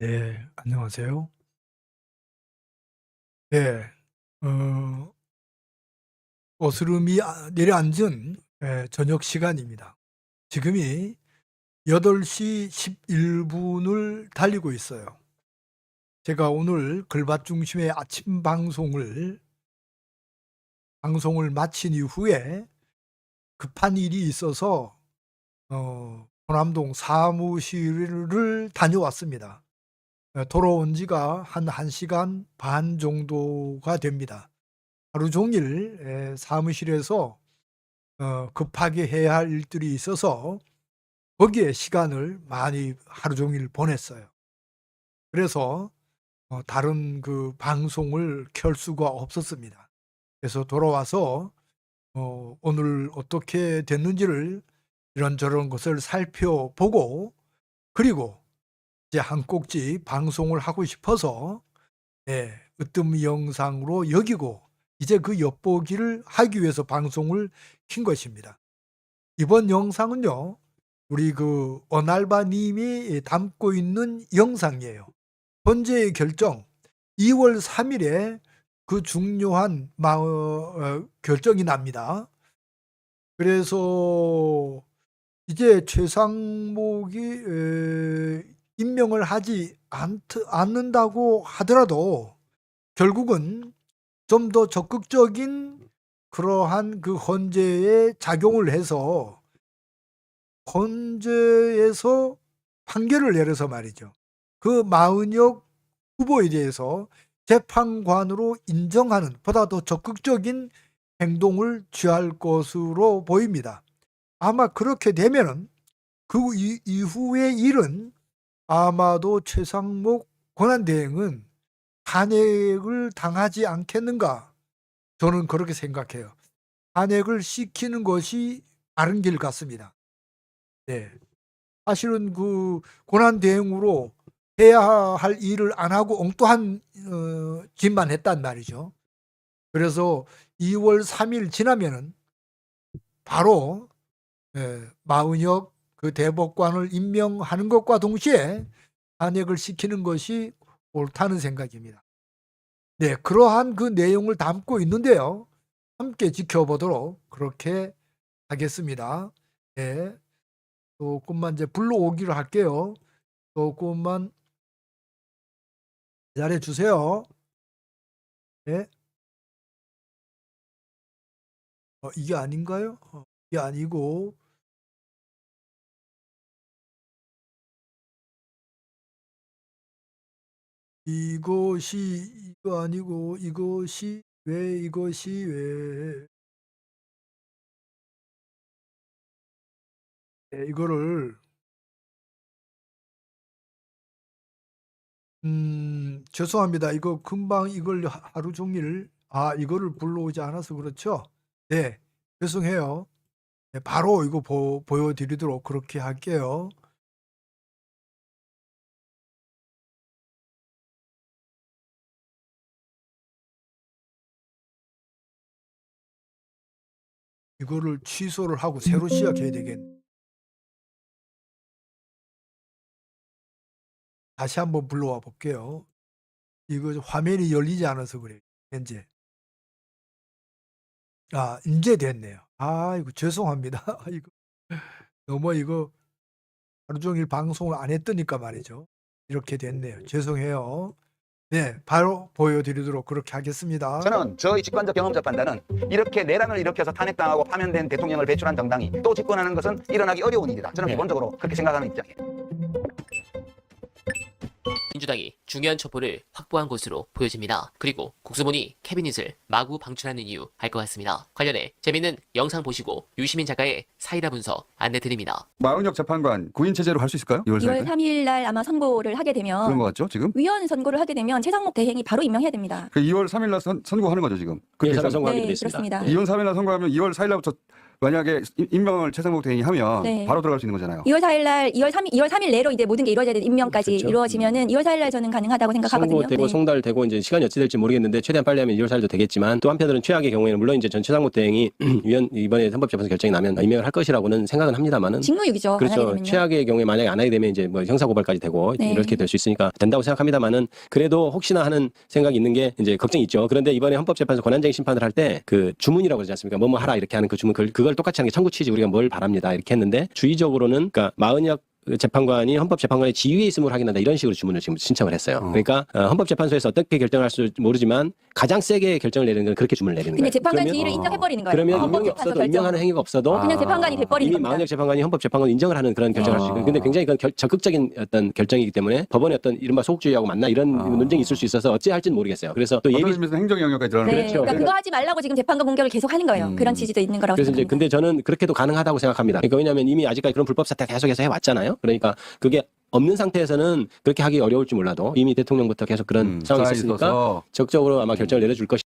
네, 안녕하세요. 네, 어, 어스름이 아- 내려앉은 예, 저녁 시간입니다. 지금이 8 시 11 분을 달리고 있어요. 제가 오늘 글밭 중심의 아침 방송을 방송을 마친 이후에 급한 일이 있어서 어, 호남동 사무실을 다녀왔습니다. 어, 돌아온 지가 한 1시간 반 정도가 됩니다. 하루 종일 에, 사무실에서 어, 급하게 해야 할 일들이 있어서 거기에 시간을 많이 하루 종일 보냈어요. 그래서 어, 다른 그 방송을 켤 수가 없었습니다. 그래서 돌아와서 어, 오늘 어떻게 됐는지를 이런저런 것을 살펴보고 그리고 이제 한 꼭지 방송을 하고 싶어서 예, 으뜸 영상으로 여기고 이제 그 엿보기를 하기 위해서 방송을 킨 것입니다. 이번 영상은요, 우리 그 어날바 님이 담고 있는 영상이에요. 현재의 결정 2월 3일에 그 중요한 마, 어, 결정이 납니다. 그래서 이제 최상목이 에, 임명을 하지 않, 않는다고 하더라도 결국은 좀 더 적극적인 그러한 그 헌재에 작용을 해서 헌재에서 판결을 내려서 말이죠. 그 마은혁 후보에 대해서 재판관으로 인정하는 보다 더 적극적인 행동을 취할 것으로 보입니다. 아마 그렇게 되면은 그 이- 이후의 일은 아마도 최상목 권한대행은 탄핵을 당하지 않겠는가? 저는 그렇게 생각해요. 탄핵을 시키는 것이 바른 길 같습니다. 네. 사실은 그 권한대행으로 해야 할 일을 안 하고 엉뚱한 어, 짓만 했단 말이죠. 그래서 2월 3일 지나면은 바로 예, 마은혁 그 대법관을 임명하는 것과 동시에 탄핵을 시키는 것이 옳다는 생각입니다. 네, 그러한 그 내용을 담고 있는데요. 함께 지켜보도록 그렇게 하겠습니다. 네, 조금만 이제 불러오기로 할게요. 조금만 기다려 주세요. 네. 어, 이게 아닌가요? 어, 이게 아니고 이것이 이거 아니고 이것이 왜 이것이 왜 네, 이거를 음 죄송합니다. 이거 금방 이걸 하- 하루 종일 아 이거를 불러오지 않아서 그렇죠? 네 죄송해요. 네, 바로 이거 보, 보여드리도록 그렇게 할게요. 이거를 취소를 하고 새로 시작해야 되겠네. 다시 한번 불러와 볼게요. 이거 화면이 열리지 않아서 그래요. 현재. 아, 이제 됐네요. 아, 이거 죄송합니다. 이거 너무 이거 하루 종일 방송을 안 했더니까 말이죠. 이렇게 됐네요. 죄송해요. 네, 바로 보여드리도록 그렇게 하겠습니다. 저는 저의 직관적 경험적 판단은 이렇게 내란을 일으켜서 탄핵당하고 파면된 대통령을 배출한 정당이 또 집권하는 것은 일어나기 어려운 일이다. 저는 네. 기본적으로 그렇게 생각하는 입장이에요. 민주당이 중요한 첩보를 확보한 것으로 보여집니다. 그리고 국수본이 캐비닛을 마구 방출하는 이유 알 것 같습니다. 관련해 재밌는 영상 보시고 유시민 작가의 사이다 분석 안내 드립니다. 마은혁 재판관 구인 체제로 할 수 있을까요? 2월 2월 4일 3일 날 아마 선고를 하게 그런 되면 것 같죠 지금? 위원 선고를 하게 되면 최상목 대행이 바로 임명해야 됩니다. 그 2월 3일 날 선, 선고하는 거죠 지금. 예, 사람 해서 선고하기로 네, 돼 있습니다. 그렇습니다. 2월 3일 날 선고하면 2월 4일 날부터 만약에 임- 임명을 최상목 대행이 하면 네. 바로 들어갈 수 있는 거잖아요. 2월 4일 날 2월 3일 2월 3일 내로 이제 모든 게 이루어져야 되는 임명까지 그렇죠. 이루어지면은 2월 4일 날 저는 가능하다고 생각하거든요. 선고되고 네. 송달되고 이제 시간이 어찌 될지 모르겠는데 최대한 빨리 하면 2월 4일도 되겠지만 또 한편으로는 최악의 경우에는 물론 이제 전 최상목 대행이 위원 이번에 헌법재판소 결정이 나면 임명을 할 것이라고는 생각은 합니다만은 직무유기죠. 그렇죠. 최악의 경우에 만약에 안 하게 되면 이제 뭐 형사 고발까지 되고 네. 이렇게 될 수 있으니까 된다고 생각합니다만은 그래도 혹시나 하는 생각이 있는 게 이제 걱정이 있죠. 그런데 이번에 헌법재판소 권한쟁의 심판을 할 때 그 주문이라고 그러지 않습니까? 뭐뭐 하라 이렇게 하는 그 주문 그걸, 그걸 똑같이 하는 게 청구 취지 우리가 뭘 바랍니다. 이렇게 했는데 주의적으로는 그러니까 마은혁 재판관이 헌법재판관의 지위에 있음을 확인한다 이런 식으로 주문을 지금 신청을 했어요. 어. 그러니까 어, 헌법재판소에서 어떻게 결정을 할지 모르지만 가장 세게 결정을 내리는 건 그렇게 주문을 내리는 그냥 거예요. 재판관 그러면- 지위를 어. 인정해버리는 거예요. 그러면 헌법재판소 임명이 없어도 결정. 임명하는 행위가 없어도 그냥 재판관이 돼버리는 이미 겁니다. 마은혁 재판관이 헌법 재판관 인정을 하는 그런 결정을 할 수 있고 근데 굉장히 그건 결- 적극적인 어떤 결정이기 때문에 법원의 어떤 이른바 소극주의하고 맞나 이런 아. 논쟁이 있을 수 있어서 어찌 할지는 모르겠어요. 그래서 또 어떤 예비 의미에서 행정 영역까지 들어가는 네, 거죠. 그러니까 그거 하지 말라고 지금 재판관 공격을 계속 하는 거예요. 음. 그런 취지도 있는 거라고 그래서 이제 생각합니다. 근데 저는 그렇게도 가능하다고 생각합니다. 그러니까 왜냐하면 이미 아직까지 그런 불법 사태 계속해서 해왔잖아요. 그러니까 그게 없는 상태에서는 그렇게 하기 어려울지 몰라도 이미 대통령부터 계속 그런 음, 상황이 있었으니까 있어서 적극적으로 아마 결정을 내려줄 것이.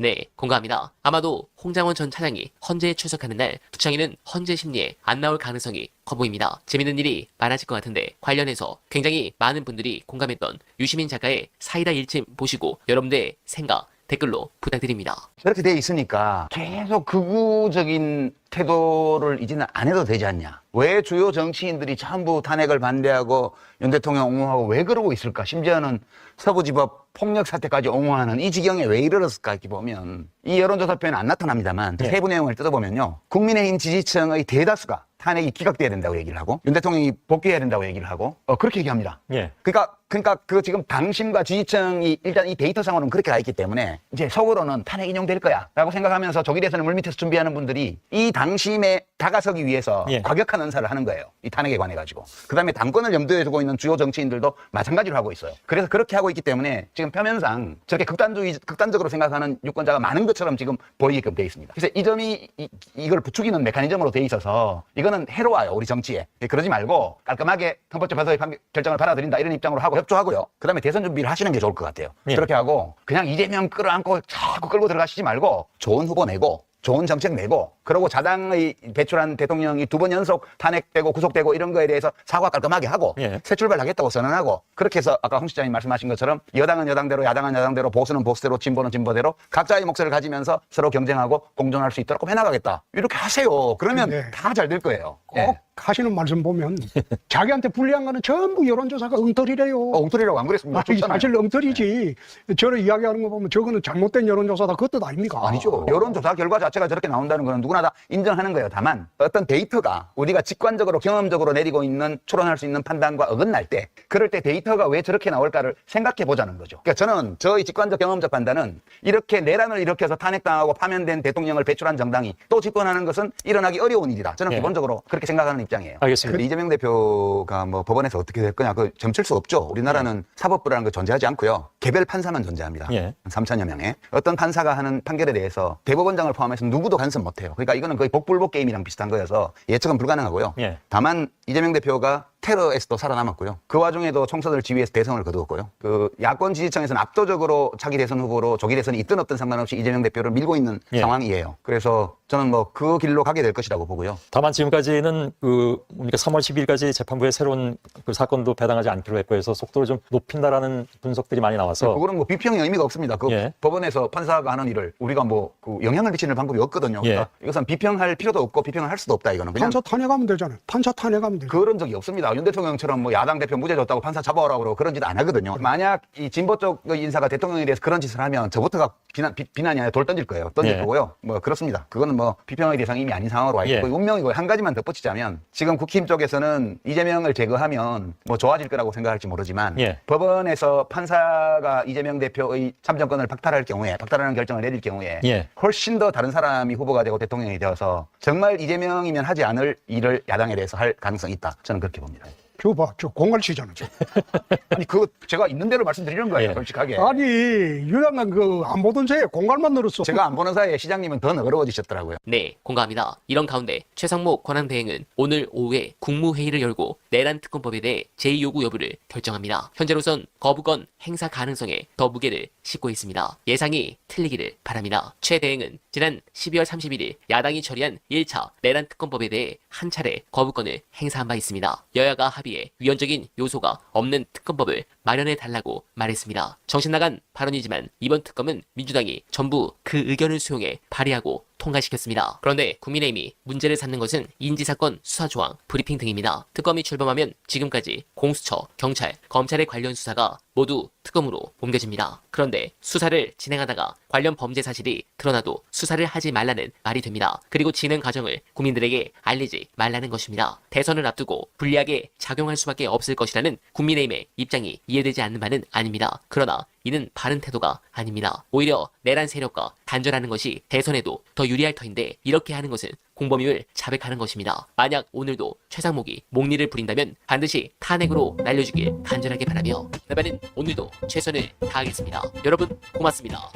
네, 공감합니다. 아마도 홍장원 전 차장이 헌재에 출석하는 날 부창인은 헌재 심리에 안 나올 가능성이 커 보입니다. 재밌는 일이 많아질 것 같은데 관련해서 굉장히 많은 분들이 공감했던 유시민 작가의 사이다 일침 보시고 여러분들의 생각 댓글로 부탁드립니다. 저렇게 돼 있으니까 계속 극우적인 태도를 이제는 안 해도 되지 않냐. 왜 주요 정치인들이 전부 탄핵을 반대하고 윤 대통령 옹호하고 왜 그러고 있을까? 심지어는 서부지법 폭력 사태까지 옹호하는 이 지경에 왜 이르렀을까? 이렇게 보면 이 여론조사표에는 안 나타납니다만 세부 내용을 뜯어보면요. 국민의힘 지지층의 대다수가 탄핵이 기각돼야 된다고 얘기를 하고 윤 대통령이 복귀해야 된다고 얘기를 하고 어, 그렇게 얘기합니다. 예. 그러니까 그러니까 그 지금 당심과 지지층이 일단 이 데이터상으로는 그렇게 가 있기 때문에 이제 속으로는 탄핵 인용될 거야라고 생각하면서 조기 대선을 물밑에서 준비하는 분들이 이 당심에 다가서기 위해서 예. 과격한 은사를 하는 거예요. 이 탄핵에 관해 가지고. 그다음에 당권을 염두에 두고 있는 주요 정치인들도 마찬가지로 하고 있어요. 그래서 그렇게 하고 있기 때문에 지금 표면상 저렇게 극단주의 극단적으로 생각하는 유권자가 많은 것처럼 지금 보이게끔 돼 있습니다. 그래서 이 점이 이, 이걸 부추기는 메커니즘으로 돼 있어서 이거 는 해로워요 우리 정치에. 예, 그러지 말고 깔끔하게 헌법재판소의 판- 결정을 받아들인다 이런 입장으로 하고 협조하고요. 그다음에 대선 준비를 하시는 게 좋을 것 같아요. 예. 그렇게 하고 그냥 이재명 끌어안고 자꾸 끌고 들어가시지 말고 좋은 후보 내고 좋은 정책 내고 그러고 자당의 배출한 대통령이 두 번 연속 탄핵되고 구속되고 이런 거에 대해서 사과 깔끔하게 하고 예. 새 출발하겠다고 선언하고 그렇게 해서 아까 홍 시장님 말씀하신 것처럼 여당은 여당대로 야당은 야당대로 보수는 보수대로 진보는 진보대로 각자의 몫을 가지면서 서로 경쟁하고 공존할 수 있도록 해나가겠다 이렇게 하세요 그러면 네. 다잘 될 거예요 꼭 예. 하시는 말씀 보면 자기한테 불리한 거는 전부 여론조사가 엉터리래요. 어, 엉터리라고 안 그랬습니다 아니, 좋잖아요. 사실 엉터리지. 저를 이야기하는 거 보면 저거는 잘못된 여론조사다. 그뜻 아닙니까? 아니죠. 여론조사 결과 자체가 저렇게 나온다는 것은 누구나 다 인정하는 거예요. 다만 어떤 데이터가 우리가 직관적으로 경험적으로 내리고 있는 추론할 수 있는 판단과 어긋날 때 그럴 때 데이터가 왜 저렇게 나올까를 생각해 보자는 거죠. 그러니까 저는 저의 직관적 경험적 판단은 이렇게 내란을 일으켜서 탄핵당하고 파면된 대통령을 배출한 정당이 또 집권하는 것은 일어나기 어려운 일이다. 저는 예. 기본적으로 그렇게 생각하는 입장이에요. 알겠습니다. 근데 이재명 대표가 뭐 법원에서 어떻게 될 거냐 그 점칠 수 없죠. 우리나라는 사법부라는 거 존재하지 않고요. 개별 판사만 존재합니다. 예. 3천여 명의 어떤 판사가 하는 판결에 대해서 대법원장을 포함해서 누구도 간섭 못 해요. 그러니까 이거는 거의 복불복 게임이랑 비슷한 거여서 예측은 불가능하고요. 예. 다만 이재명 대표가 테러에서도 살아남았고요. 그 와중에도 총선을 지휘해서 대선을 거두었고요. 그 야권 지지층에서는 압도적으로 차기 대선 후보로 조기 대선이 있든 없든 상관없이 이재명 대표를 밀고 있는 예. 상황이에요. 그래서 저는 뭐 그 길로 가게 될 것이라고 보고요. 다만 지금까지는 그 우리가 3월 10일까지 재판부에 새로운 그 사건도 배당하지 않기로 했고 해서 속도를 좀 높인다라는 분석들이 많이 나와서 그거는 뭐 비평의 의미가 없습니다. 그 예. 법원에서 판사가 하는 일을 우리가 뭐 그 영향을 미치는 방법이 없거든요. 그러니까 이것은 비평할 필요도 없고 비평을 할 수도 없다 이거는 그냥 판사 탄핵하면 되잖아요. 판사 탄핵하면 되죠. 그런 적이 없습니다. 윤 대통령처럼 뭐 야당 대표 무죄 줬다고 판사 잡아오라고 그러고 그런 짓 안 하거든요. 만약 이 진보 쪽의 인사가 대통령에 대해서 그런 짓을 하면 저부터가 비난, 비, 비난이 아니라 돌 던질 거예요. 던질 예. 거고요. 뭐 그렇습니다. 그거는 뭐 비평의 대상이 이미 아닌 상황으로 와 있고 예. 운명이고 한 가지만 덧붙이자면 지금 국힘 쪽에서는 이재명을 제거하면 뭐 좋아질 거라고 생각할지 모르지만 예. 법원에서 판사가 이재명 대표의 참정권을 박탈할 경우에 박탈하는 결정을 내릴 경우에 예. 훨씬 더 다른 사람이 후보가 되고 대통령이 되어서 정말 이재명이면 하지 않을 일을 야당에 대해서 할 가능성이 있다. 저는 그렇게 봅니다. 저 봐, 저 공갈 치잖아. 저. 아니 그거 제가 있는 대로 말씀드리는 거예요 예. 솔직하게 아니, 유양간 그안 보던 새에 공갈만 늘었어. 제가 안 보는 사이에 시장님은 더 너그러워지셨더라고요 네, 공감합니다. 이런 가운데 최상목 권한대행은 오늘 오후에 국무회의를 열고 내란 특검법에 대해 제2요구 여부를 결정합니다. 현재로선 거부권 행사 가능성에 더 무게를 싣고 있습니다. 예상이 틀리기를 바랍니다. 최 대행은 지난 12월 31일 야당이 처리한 1차 내란 특검법에 대해 한 차례 거부권을 행사한 바 있습니다. 여야가 합의 해 위헌적인 요소가 없는 특검법을 마련해 달라고 말했습니다. 정신 나간 발언이지만 이번 특검은 민주당이 전부 그 의견을 수용해 발의하고 통과시켰습니다. 그런데 국민의힘이 문제를 삼는 것은 인지사건 수사 조항, 브리핑 등입니다. 특검이 출범하면 지금까지 공수처, 경찰, 검찰의 관련 수사가 모두 특검으로 옮겨집니다. 그런데 수사를 진행하다가 관련 범죄 사실이 드러나도 수사를 하지 말라는 말이 됩니다. 그리고 진행 과정을 국민들에게 알리지 말라는 것입니다. 대선을 앞두고 불리하게 작용할 수밖에 없을 것이라는 국민의힘의 입장이 이해되지 않는 바는 아닙니다. 그러나 이는 바른 태도가 아닙니다. 오히려 내란 세력과 단절하는 것이 대선에도 더 유리할 터인데 이렇게 하는 것은 공범임을 자백하는 것입니다. 만약 오늘도 최상목이 목리를 부린다면 반드시 탄핵으로 날려주길 간절하게 바라며 나바는 오늘도 최선을 다하겠습니다. 여러분 고맙습니다.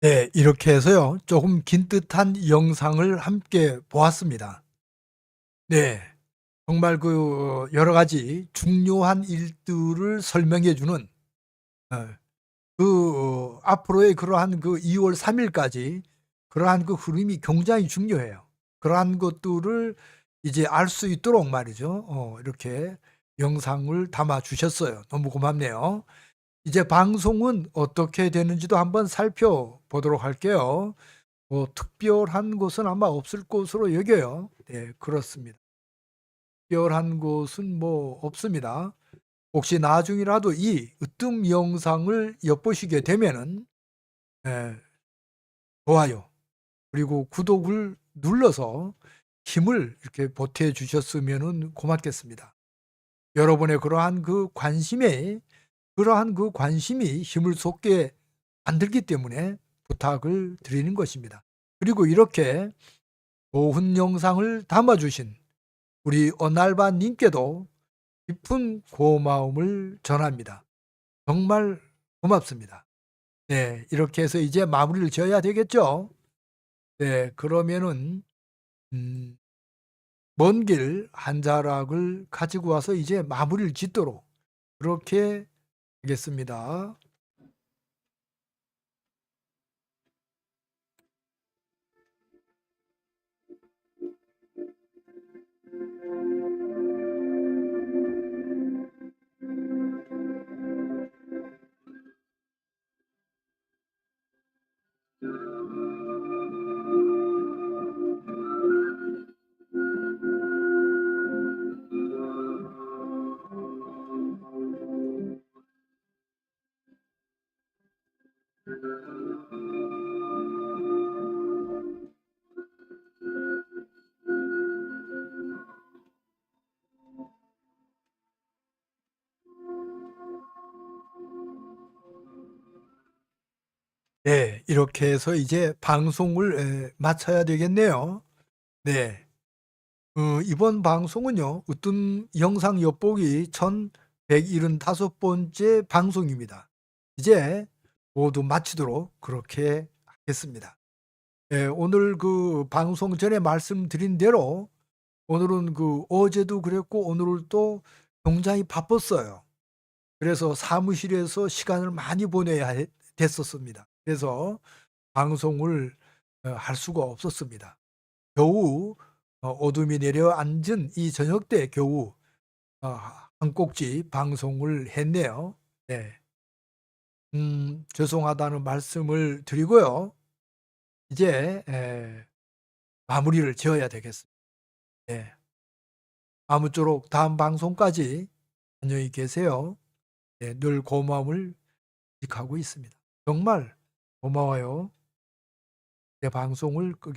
네. 네. 정말 그 여러 가지 중요한 일들을 설명해 주는 어, 그 어, 앞으로의 그러한 그 2월 3일까지 그러한 그 흐름이 굉장히 중요해요. 그러한 것들을 이제 알 수 있도록 말이죠. 어, 이렇게 영상을 담아 주셨어요. 너무 고맙네요. 이제 방송은 어떻게 되는지도 한번 살펴보도록 할게요. 뭐 특별한 것은 아마 없을 것으로 여겨요. 네, 그렇습니다. 특별한 것은 뭐 없습니다. 혹시 나중이라도 이 으뜸 영상을 엿보시게 되면은 예, 좋아요 그리고 구독을 눌러서 힘을 이렇게 보태 주셨으면 고맙겠습니다. 여러분의 그러한 그 관심에 그러한 그 관심이 힘을 쏟게 만들기 때문에 부탁을 드리는 것입니다. 그리고 이렇게 좋은 영상을 담아주신 우리 어날바님께도 깊은 고마움을 전합니다. 정말 고맙습니다. 네, 이렇게 해서 이제 마무리를 지어야 되겠죠? 네, 그러면은, 음, 먼 길 한 자락을 가지고 와서 이제 마무리를 짓도록 그렇게 하겠습니다. 네, 이렇게 해서 이제 방송을 에, 마쳐야 되겠네요. 네. 어, 이번 방송은요, 으뜸 영상 엿보기 1175번째 방송입니다. 이제 모두 마치도록 그렇게 하겠습니다. 예, 오늘 그 방송 전에 말씀드린 대로 오늘은 그 어제도 그랬고 오늘은 또 굉장히 바빴어요. 그래서 사무실에서 시간을 많이 보내야 해- 됐었습니다. 그래서 방송을 어, 할 수가 없었습니다. 겨우 어, 어둠이 내려앉은 이 저녁 때 겨우 어, 한 꼭지 방송을 했네요. 네. 음, 죄송하다는 말씀을 드리고요. 이제 에, 마무리를 지어야 되겠습니다. 네. 아무쪼록 다음 방송까지 안녕히 계세요. 네, 늘 고마움을 직하고 있습니다. 정말 고마워요. 내 방송을 끄게